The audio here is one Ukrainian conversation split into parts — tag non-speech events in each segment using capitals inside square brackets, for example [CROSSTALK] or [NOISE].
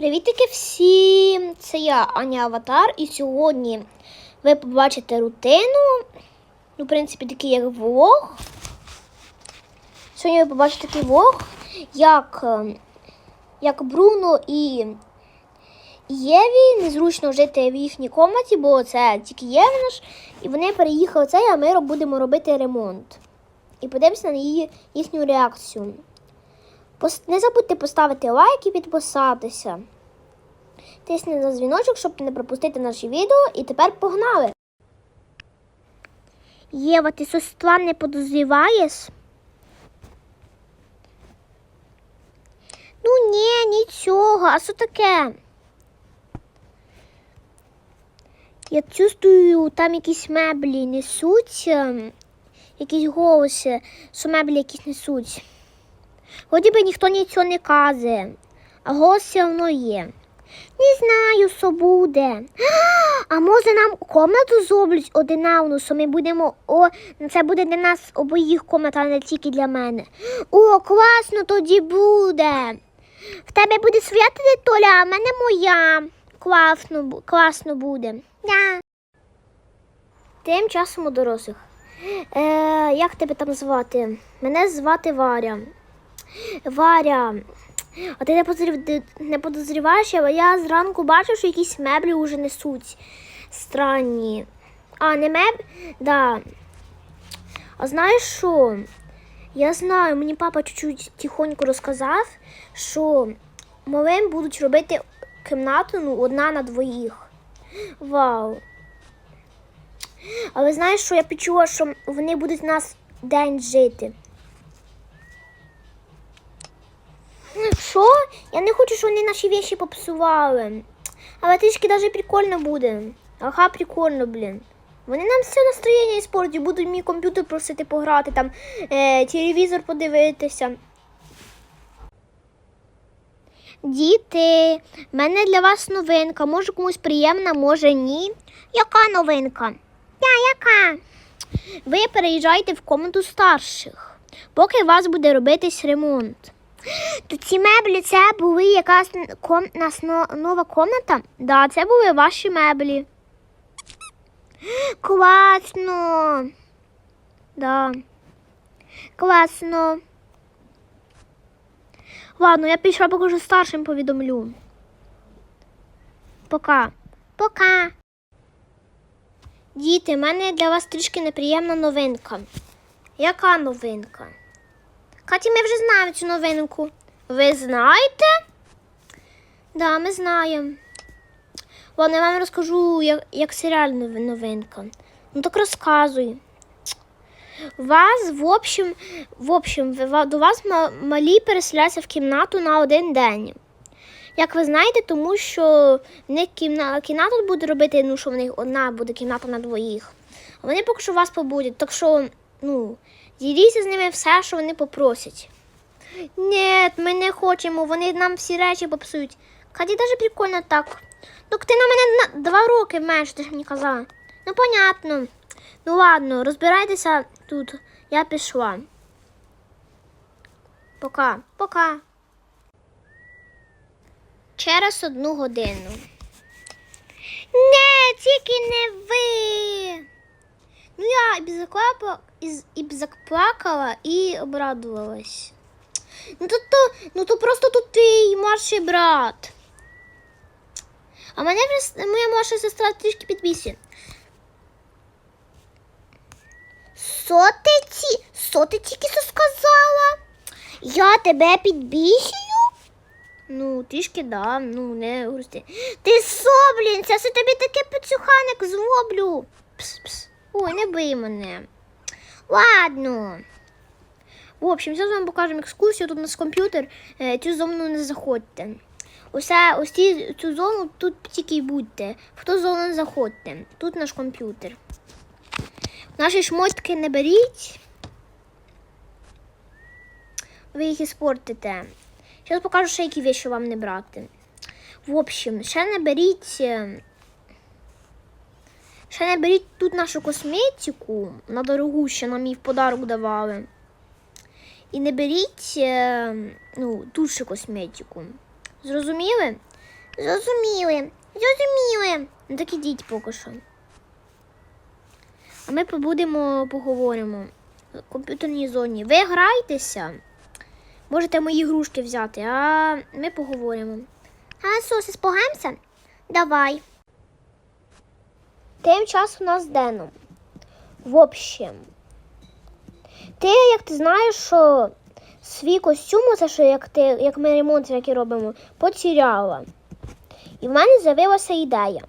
Привітики всім! Це я, Аня Аватар, і сьогодні ви побачите рутину. Ну, в принципі, такий як влог. Сьогодні ви побачите такий влог, як, е, як Бруно і Єві незручно жити в їхній комнаті, бо це тільки Єві наш, і вони переїхали в цей, а ми будемо робити ремонт. І подивимося на її, їхню реакцію. Не забудьте поставити лайк і підписатися. Тисни на дзвіночок, щоб не пропустити наші відео. І тепер погнали. Єва, ти щось не подозріваєш? Ну ні, нічого, а що таке? Я чувствую, там якісь меблі несуть, ем, якісь голоси, що меблі якісь несуть. Вроді би ніхто нічого не каже, а голос все одно є. Не знаю, що буде. А може нам комнату зроблять одинавну, що ми будемо. О, це буде для нас обоїх комната, а не тільки для мене. О, класно тоді буде. В тебе буде своя територія, а в мене моя. Класно, класно буде. Да. Тим часом у дорослих. Е, як тебе там звати? Мене звати Варя. Варя, а ти не, подозрів... не подозріваєш, але я зранку бачу, що якісь меблі вже несуть. Странні. А, не меб... Да. А знаєш що? Я знаю, мені папа чуть-чуть тихонько розказав, що малим будуть робити кімнату ну, одна на двоїх. Вау. Але знаєш, що я почула, що вони будуть у нас день жити. Що? Я не хочу, щоб вони наші віші попсували. Але трішки навіть прикольно буде. Ага, прикольно, блін. Вони нам все настроєння іспортять, будуть мій комп'ютер просити пограти, там е, телевізор подивитися. Діти, в мене для вас новинка. Може комусь приємна, може ні. Яка новинка? Я, яка? Ви переїжджаєте в комнату старших, поки у вас буде робитись ремонт. То ці меблі це були якась ком... нова комната? Да, це були ваші меблі. Класно. Да. Класно. Ладно, я пішла покажу старшим повідомлю. Пока. Пока. Діти, в мене для вас трішки неприємна новинка. Яка новинка? Каті, ми вже знаємо цю новинку. Ви знаєте? Да, ми знаємо. Ладно, я вам розкажу, як, як серіальна новинка. Ну так розказуй. Вас, в общем, в общем, до вас малі переселяються в кімнату на один день. Як ви знаєте, тому що в них кімна, кімната буде робити, ну, що в них одна буде кімната на двоїх. Вони поки що вас побудуть. Так що, ну, діліться з ними все, що вони попросять. Ні, ми не хочемо, вони нам всі речі попсують. Каді навіть прикольно так. Так ти на мене на два роки менше, ти ж мені казала. Ну, понятно. Ну ладно, розбирайтеся тут. Я пішла. Пока. Пока. Через одну годину. Не, тільки не. Ну заклапала, і, б заплакала і обрадувалась. Ну то, то, ну то просто тут твій молодший брат. А мене вже моя молодша сестра трішки. Що? Що ти тільки що сказала? Я тебе підбісюю? Ну, трішки да, ну не грусти. Ти що, блін, це я тобі таке пацюханик зроблю. Пс, пс. Ой, не бий мене. Ладно. В общем, зараз вам покажемо екскурсію. Тут у нас комп'ютер. Е, Цю зону не заходьте. Усе, ось ці, цю зону тут тільки й будьте. В ту зону не заходьте. Тут наш комп'ютер. Наші шмотки не беріть. Ви їх іспортите. Зараз покажу ще які віші вам не брати. В общем, ще не беріть. Ще не беріть тут нашу косметику на дорогу, що нам її в подарок давали. І не беріть е, ну, ту ще косметику. Зрозуміли? Зрозуміли. Зрозуміли. Ну так ідіть поки що. А ми побудемо, поговоримо в комп'ютерній зоні. Ви грайтеся. Можете мої ігрушки взяти, а ми поговоримо. А соси спогаємося? Давай. Тим часом у нас Деном. В общем, ти, як ти знаєш, що свій костюм, це що як ти, як ми ремонт який робимо, потеряла. І в мене з'явилася ідея.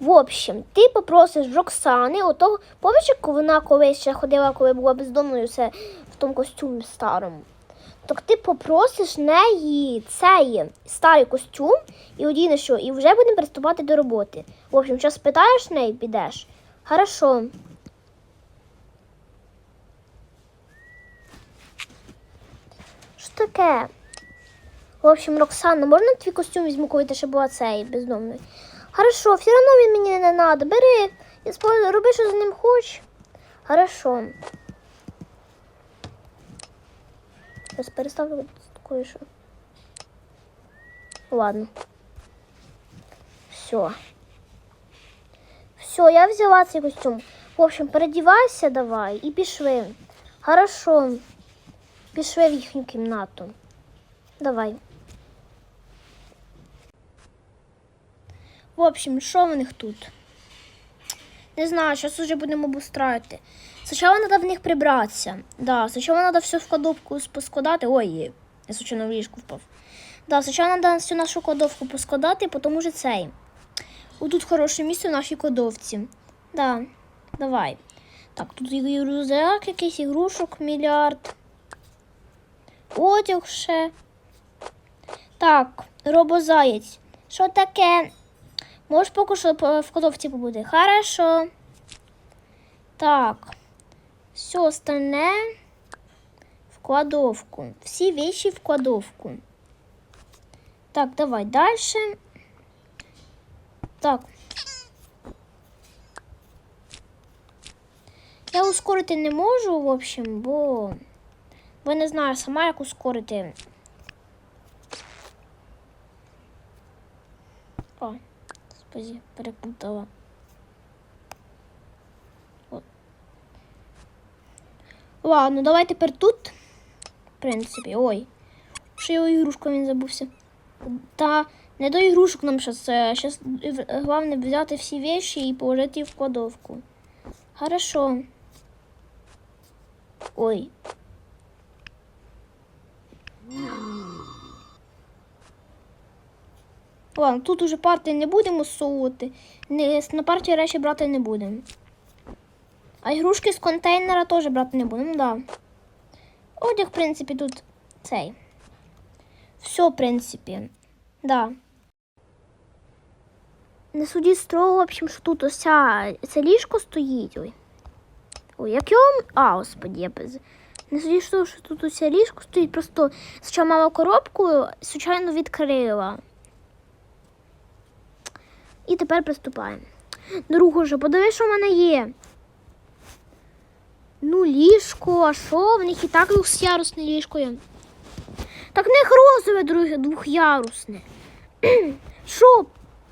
В общем, ти попросиш Роксани, ото пам'ятаєш, як вона колись ще ходила, коли була бездомною все в тому костюмі старому. Так ти попросиш неї цей старий костюм і одінеш його, і вже будемо приступати до роботи. В общем, зараз питаєш неї, підеш. Хорошо. Що таке? В общем, Роксана, можна твій костюм візьму, коли ти ще була цей бездомний? Хорошо, все одно він мені не треба. Бери, роби, що з ним хочеш. Хорошо. Зараз переставлю що. Ладно. Все. Все, я взяла цей костюм. В общем, передівайся давай і пішли. Хорошо. Пішли в їхню кімнату. Давай. В общем, що в них тут? Не знаю, зараз уже будемо обустраювати. Спочатку треба в них прибратися. Да, спочатку треба все в кладовку поскладати. Ой, я случайно в ліжку впав. Да, спочатку треба всю нашу кладовку поскладати, потім уже цей. Отут хороше місце в нашій кладовці. Да, давай. Так, тут і рюкзак, якийсь ігрушок, мільярд. Одяг ще. Так, робозаєць. Що таке? Можеш поки що в кладовці побути. Хорошо. Так. Все остальне в кладовку. Всі вещи в кладовку. Так, давай дальше. Так. Я ускорити не можу, в общем, бо. Бо не знаю сама, як ускорити. О, господи, перепутала. Ладно, давай тепер тут. В принципі, ой. Ще його ігрушку він забувся. Та не до ігрушок нам зараз. Зараз головне взяти всі вещи і положити в кладовку. Хорошо. Ой. Ладно, тут уже парти не будемо совувати. На партію речі брати не будемо. А ігрушки з контейнера теж брати не будемо, да. Одяг, в принципі, тут цей. Все, в принципі. Да. Не суді строго, в общем, що тут ось це ліжко стоїть. Ой. Ой, як його. А, господі, я без. Не суді строго, що тут усе ліжко стоїть. Просто спочатку мала коробку, случайно відкрила. І тепер приступаємо. Другу ж, подивись, що в мене є. Ну, ліжко, а що? В них і так двохярусне ліжко є. Так в них розове двохярусне. [CLEARS THROAT] Що?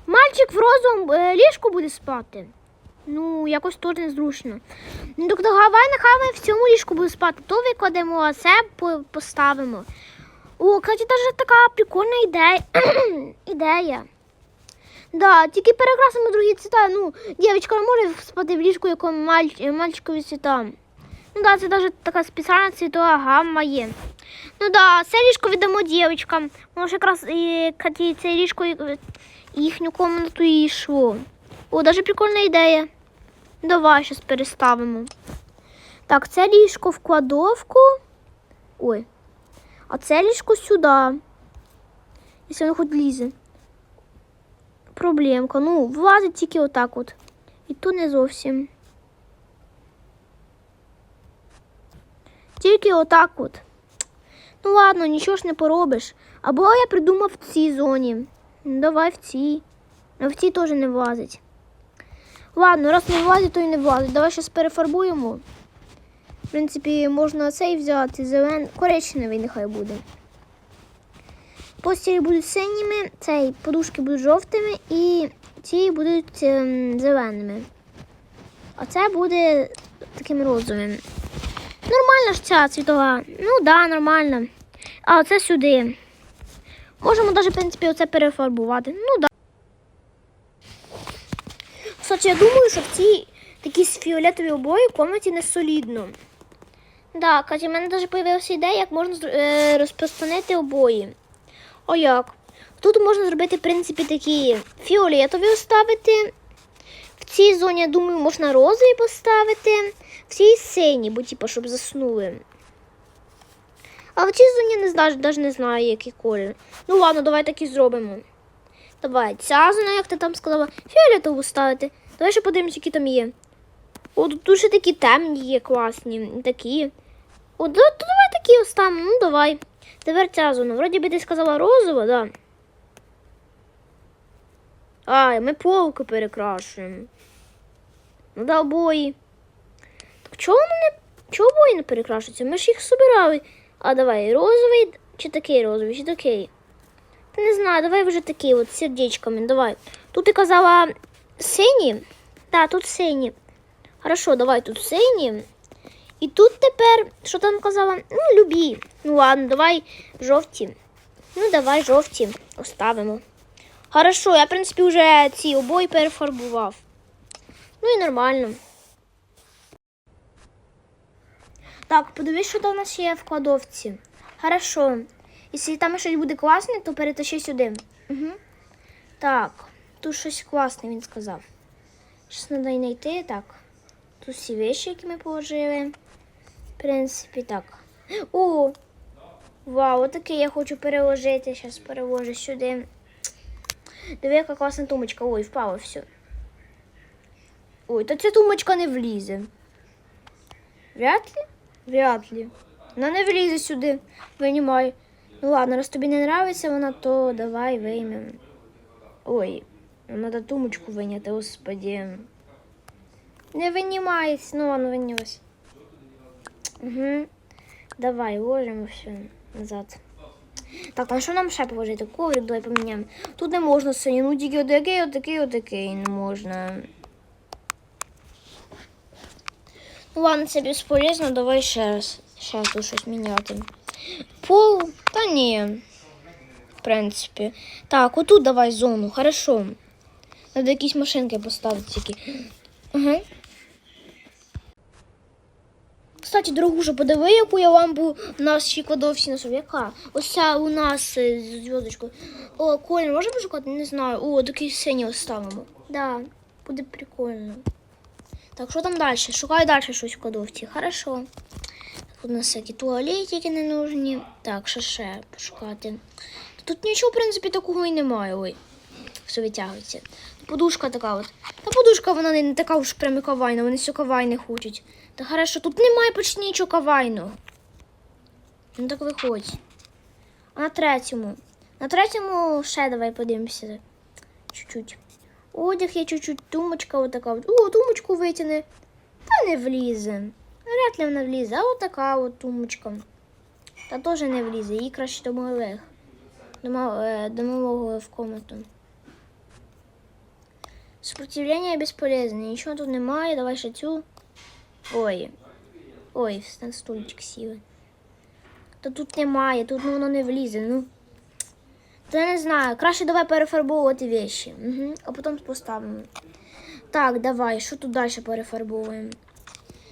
Мальчик в розовому е, ліжку буде спати? Ну, якось теж незручно. Ну, так давай, нехай ми в цьому ліжку буде спати. То викладемо, а це поставимо. О, кстати, навіть така прикольна ідея. [CLEARS THROAT] ідея. Да, тільки перекрасимо другі цвіта. Ну, дівчинка може спати в ліжку, якому мальчикові цвіта. Ну да, це навіть така спеціальна цвітова гамма є. Ну да, це ліжко віддамо дівчинкам. Може якраз і це ліжко їхню комнату і йшло. О, даже прикольна ідея. Давай щось переставимо. Так, це ліжко в кладовку. Ой. А це ліжко сюди. Якщо воно хоч лізе. Проблемка. Ну, влазить тільки отак от. І тут не зовсім. Тільки отак от. Ну ладно, нічого ж не поробиш. Або я придумав в цій зоні. Ну, Давай в цій. А в цій теж не влазить. Ладно, раз не влазить, то і не влазить. Давай щось перефарбуємо. В принципі, можна цей взяти, зелений, коричневий нехай буде. постілі будуть синіми, цей подушки будуть жовтими і ці будуть ем, зеленими. А це буде таким розовим. Нормальна ж ця цвітова. Ну да, нормально. А оце сюди. Можемо навіть, в принципі, оце перефарбувати. Ну да. Кстати, я думаю, що в цій такій фіолетовій обої комнаті не солідно. Да, Катя, в мене навіть з'явилася ідея, як можна е, розпространити обої. О як? Тут можна зробити, в принципі, такі фіолетові оставити. В цій зоні, я думаю, можна розові поставити. В цій сині, бо типу, щоб заснули. А в цій зоні не знаю, навіть не знаю, який колір. Ну ладно, давай так і зробимо. Давай, ця зона, як ти там сказала, фіолетову ставити. Давай ще подивимось, які там є. О, тут дуже такі темні є, класні. Такі. О, то давай такі оставимо. Ну давай. Тепер ця зона. Вроді би ти сказала розова, да. Ай, ми полку перекрашуємо. Ну да, обої. Так чого воно не. Чого обої не перекрашуються? Ми ж їх собирали. А давай, розовий чи такий розовий, чи такий. Та не знаю, давай вже такий от сердечками, давай. Тут ти казала сині? Так, тут сині. Хорошо, давай тут сині. І тут тепер, що там казала? Ну, любі. Ну ладно, давай жовті. Ну, давай жовті оставимо. Хорошо, я, в принципі, вже ці обої перефарбував. Ну і нормально. Так, подивись, що там у нас є в кладовці. Хорошо. Якщо там щось буде класне, то перетащи сюди. Угу. Так, тут щось класне, він сказав. Щось треба знайти. Так. Тут всі вещи, які ми положили. В принципі, так. О! Вау, отаке я хочу переложити. Зараз переложу сюди. Диви, яка класна тумочка. Ой, впало все. Ой, та ця тумочка не влізе. Вряд ли? Вряд ли. Вона не влізе сюди. Винімай. Ну ладно, раз тобі не нравиться вона, то давай виймемо. Ой, треба тумочку виняти, господи. Не винімається, ну ладно, винялась. Угу. Давай, ложимо все назад. Так, на що нам ще положити? Коврик давай поміняємо. Тут не можна сині, ну тільки отакий, отакий, отакий не можна. Ну ладно, це безполезно, давай ще раз. Ще тут щось міняти. Пол, та ні. В принципі. Так, отут давай зону, хорошо. Надо якісь машинки поставити тільки. Ага. Кстати, дорогуша, подиви, яку я лампу в нас ще кладовці на Яка? Ось ця у нас е, з зв'язочкою. О, Колін, можна пошукати? Не знаю. О, такий синій оставимо. Да, буде прикольно. Так, що там далі? Шукаю далі щось в кладовці. Хорошо. Тут у нас всякі туалетики не нужні. Так, що ще пошукати. Тут нічого, в принципі, такого і немає. Ой, все витягується. Подушка така от. Та подушка вона не, така уж прям і кавайна, вони все кавайне хочуть. Та хорошо, тут немає почти нічого кавайного. Ну так виходь. А на третьому. На третьому ще давай подивимося. Чуть-чуть. Одяг є чуть-чуть, тумочка отака. от. О, тумочку витягне. Та не влізе. Вряд ли вона влізе, а отака от тумочка. Та теж не влізе, її краще до мал- е, в комнату. Сопротивлення безполезне, нічого тут немає, давай ще цю. Ой. Ой, стульчик сіли. Та тут немає, тут ну, воно не влізе, ну. Та я не знаю, краще давай перефарбовувати вещи. Угу. А потім поставимо. Так, давай, що тут далі перефарбовуємо?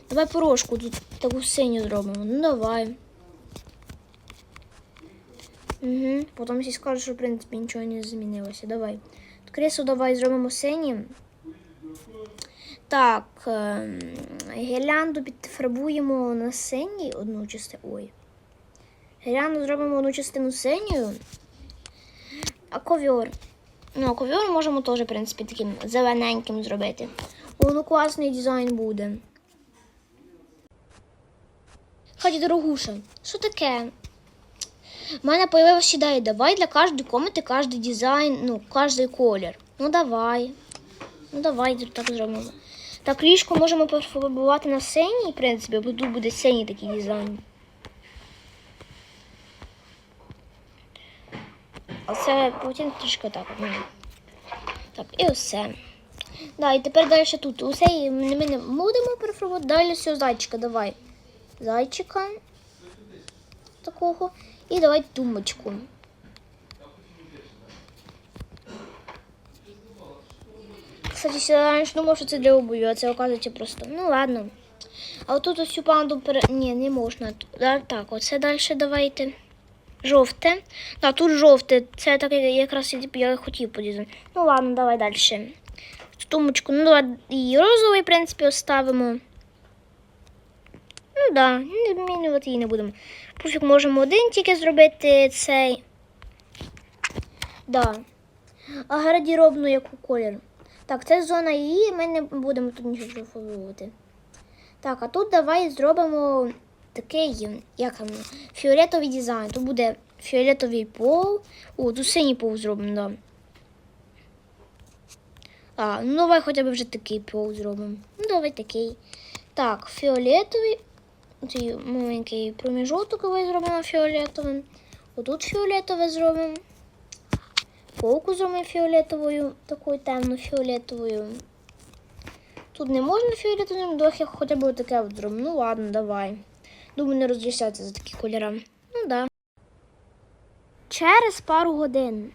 Давай порошку тут таку синю зробимо. Ну давай. Угу. Потім всі скажуть, що в принципі нічого не змінилося. Давай. Кресло давай зробимо синім. Так, ем, гірлянду підфарбуємо на синій одну частину. Ой. Гірлянду зробимо одну частину синьою. А ковьор. Ну, а ковьор можемо теж, в принципі, таким зелененьким зробити. О, ну класний дизайн буде. Хаді, дорогуша, що таке? У мене появилась ідея, давай для кожної комнати кожний дизайн, ну, кожний колір. Ну давай. Ну давай так зробимо. Так, ліжко можемо пофарбувати на синій, в принципі, бо тут буде синій такий дизайн. а це потім трішки так. Так, і все. Да, і тепер далі тут. Усе ми не будемо перефарбувати. Далі все, зайчика, давай. Зайчика. Такого. І давай тумбочку. Кстати, я раніше думав, що це для обуві, а це оказується просто. Ну ладно. А отут ось цю панду пере... Ні, не можна. Так, оце далі давайте. Жовте. Да, тут жовте. Це так якраз я- хотів подізати. Ну ладно, давай далі. Цю Тумбочку. Ну, давай і розовий, в принципі, оставимо. Ну да, змінювати її не будемо. Пофіг можемо один тільки зробити цей. Да. А гардеробну яку колір? Так, це зона її, ми не будемо тут нічого фотографувати. Так, а тут давай зробимо такий, як там, фіолетовий дизайн. Тут буде фіолетовий пол. О, тут синій пол зробимо, да. А, ну давай хоча б вже такий пол зробимо. Ну, давай такий. Так, фіолетовий. Цей маленький проміжуток давай зробимо фіолетовим. Отут фіолетове зробимо. Полку зробимо фіолетовою, такою темно-фіолетовою. Тут не можна фіолетовим, дох я хоча б таке зроблю. Ну ладно, давай. Думаю, не розрішаться за такі кольори. Ну да. Через пару годин.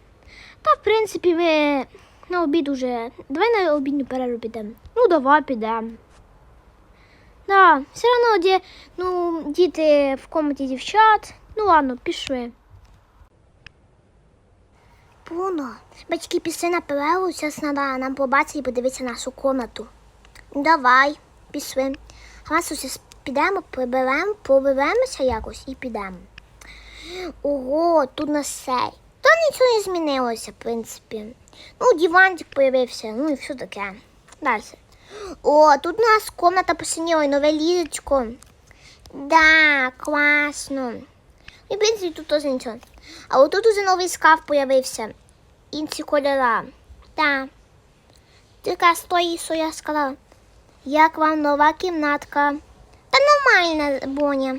Та, в принципі, ми на обід уже. Давай на обідню перерву підемо. Ну, давай підемо. Да, все одно ді, ну, діти в комнаті дівчат. Ну ладно, пішли. Пуно, батьки пішли на перерву, зараз треба нам побачити і подивитися нашу комнату. Давай, пішли. Раз усе підемо, приберемо, поберемося якось і підемо. Ого, тут на сей. Та нічого не змінилося, в принципі. Ну, диванчик появився, ну і все таке. Далі. О, тут у нас комната посиніла, і нове ліжечко. Да, класно. І, в принципі, тут теж нічого. А отут уже новий скаф появився. Інші кольора. Так. Тільки стоїть, що я сказала. Як вам нова кімнатка? Та нормальна, Боня.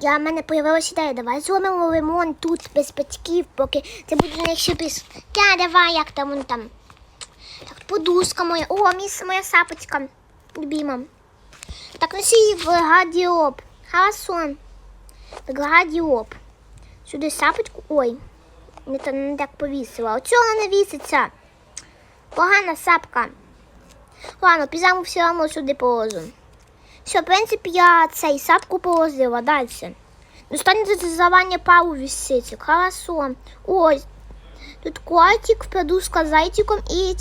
Я в мене появилася ідея. Давай зробимо ремонт тут без батьків, поки це буде сюрприз. Та, давай, як там вон там. Подушка моя. О, міс, моя сапочка. Любима. Так, неси її в гардероб. Хорошо. В гардероб. Сюди сапочку. Ой, не, та- не так повісила. Оцього не віситься. Погана сапка. Ладно, піжаму все одно сюди положу. Все, в принципі, я цей сапку положила. Далі. Достанете дозування пару виситик. Хорошо. Ой, тут котик, подушка з зайчиком і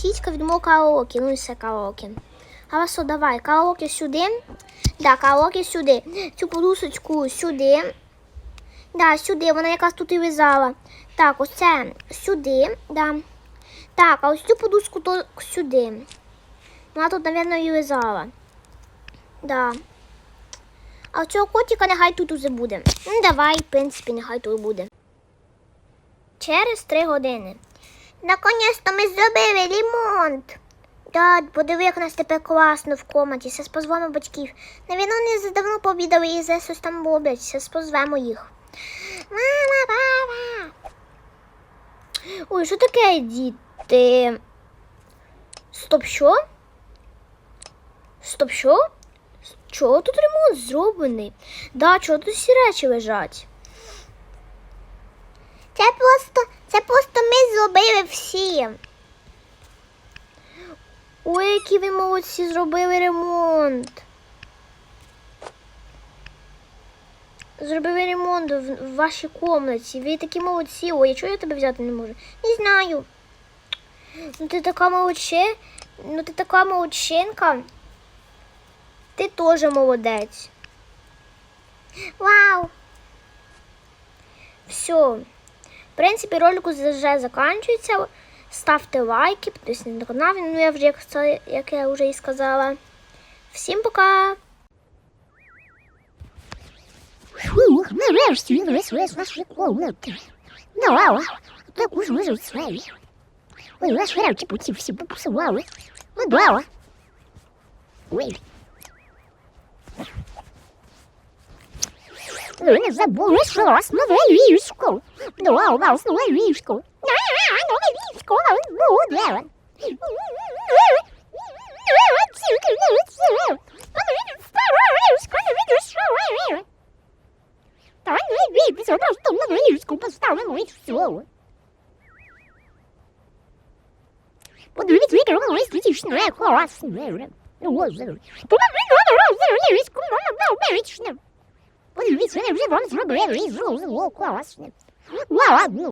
ці- тічка від караоке. Ну і все караоке. Хорошо, давай. Караоке сюди. Да, караоке сюди. Цю подушечку сюди. Да, сюди, вона якраз тут і в'язала. Так, ось це сюди, да. Так, а ось цю подушку то сюди. Вона тут, мабуть, і в'язала. Да. А цього котика нехай тут уже буде. Ну, давай, в принципі, нехай тут буде. Через три години. Наконець-то ми зробили ремонт. Да, подиви, як у нас тепер класно в комнаті. Зараз позвемо батьків. Навірно, вони давно пообідали і зараз щось там роблять. Зараз позвемо їх. Мама, папа. Ой, що таке, діти? Стоп, що? Стоп, що? Чого тут ремонт зроблений? Да, чого тут всі речі лежать? Це просто, це просто ми зробили всі. Ой, які ви молодці зробили ремонт. Зробили ремонт в, вашій комнаті. Ви такі молодці. Ой, чого я тебе взяти не можу? Не знаю. Ну ти така молодче. Ну ти така молодчинка. Ти теж молодець. Вау. Все. В принципі, ролик вже закінчується. Ставте лайки, підписуйтесь на канал. Ну, я вже як, це- як я вже і сказала. Всім пока! Фух, нарешті він весь весь наш комнати. Давай, так уж ми зустріли. Ой, наш варявки путі всі попсували. Ну, давай. Ой. Ви не забули, що у вас нове ліжко. Ну, а у вас нове ліжко. А, нове ліжко буде. Та не бійтеся, просто нове ліжко поставимо і все. Подивіться, яке воно естетичне, класне. Тому ми не розуміємо, що воно безпечне. Подивіться, вони вже вам зробили зу, класно. Ладно.